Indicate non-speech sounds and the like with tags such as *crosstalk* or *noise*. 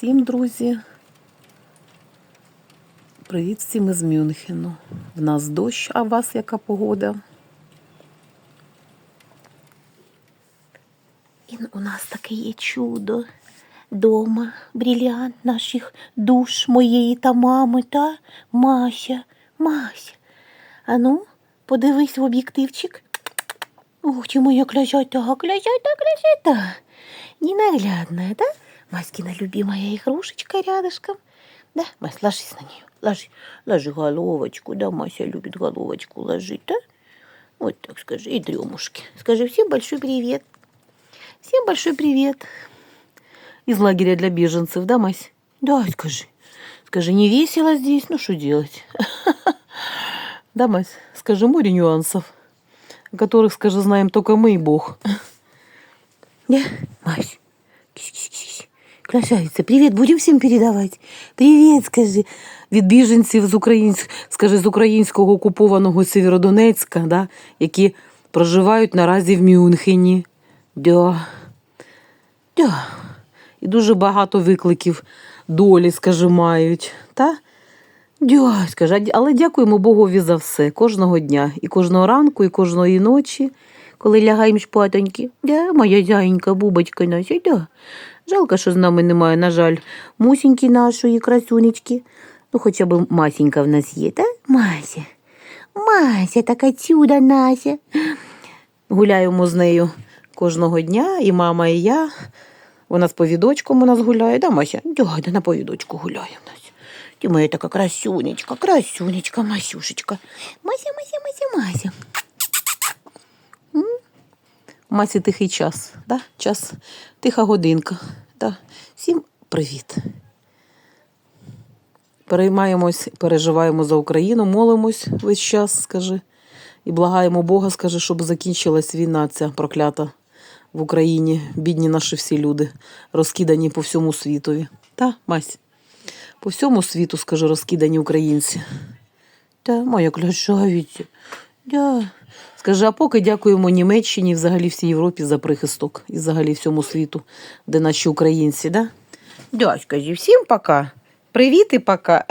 всім, друзі. Привіт всім із Мюнхену. В нас дощ, а у вас яка погода? І у нас таке є чудо дома, бриліант наших душ моєї та мами, та Мася, Мася. Ану, подивись в об'єктивчик. Ух ти моя красота, красота, красота. Ненаглядная, да? Маськина любимая игрушечка рядышком. Да, Мась, ложись на нее. Ложи, ложи головочку. Да, Мася любит головочку ложить, да? Вот так скажи. И дремушки. Скажи всем большой привет. Всем большой привет. Из лагеря для беженцев, да, Мась? Да, скажи. Скажи, не весело здесь, ну что делать? *laughs* Да, Мась? Скажи, море нюансов, о которых, скажи, знаем только мы и Бог. *laughs* Да, Мась? Красавица, привіт, будемо всім передавати. Привіт, скажи. Від біженців з українсь... скажи, з українського окупованого Сєвєродонецька, да, які проживають наразі в Мюнхені. Да. Да. І дуже багато викликів долі, скажи, мають. Та? Дя, скажи, але дякуємо Богові за все. Кожного дня. І кожного ранку, і кожної ночі, коли лягаємо шпатоньки. Да, моя зяєнька, бубочка наша, да. Жалко, що з нами немає, на жаль, мусіньки нашої красунечки. Ну, хоча б Масінька в нас є, та? Мася. Мася, така чуда Нася. Гуляємо з нею кожного дня, і мама, і я. Вона з повідочком у нас гуляє, да, Мася? Да, на повідочку гуляє в нас. Ти моя така красюнечка, красюнечка, Масюшечка. Мася, Мася, Мася, Мася. М? У Масі тихий час, да? час, тиха годинка. Да. Всім привіт. Переймаємось, переживаємо за Україну, молимось весь час, скажи. І благаємо Бога, скажи, щоб закінчилась війна ця проклята в Україні. Бідні наші всі люди, розкидані по всьому світові. Та, Мась? По всьому світу, скажи, розкидані українці. Та, моя красавиця. Да. Скажи, а поки дякуємо Німеччині, взагалі всій Європі за прихисток і взагалі всьому світу, де наші українці, да? Да, скажи, всім пока. Привіт і пока.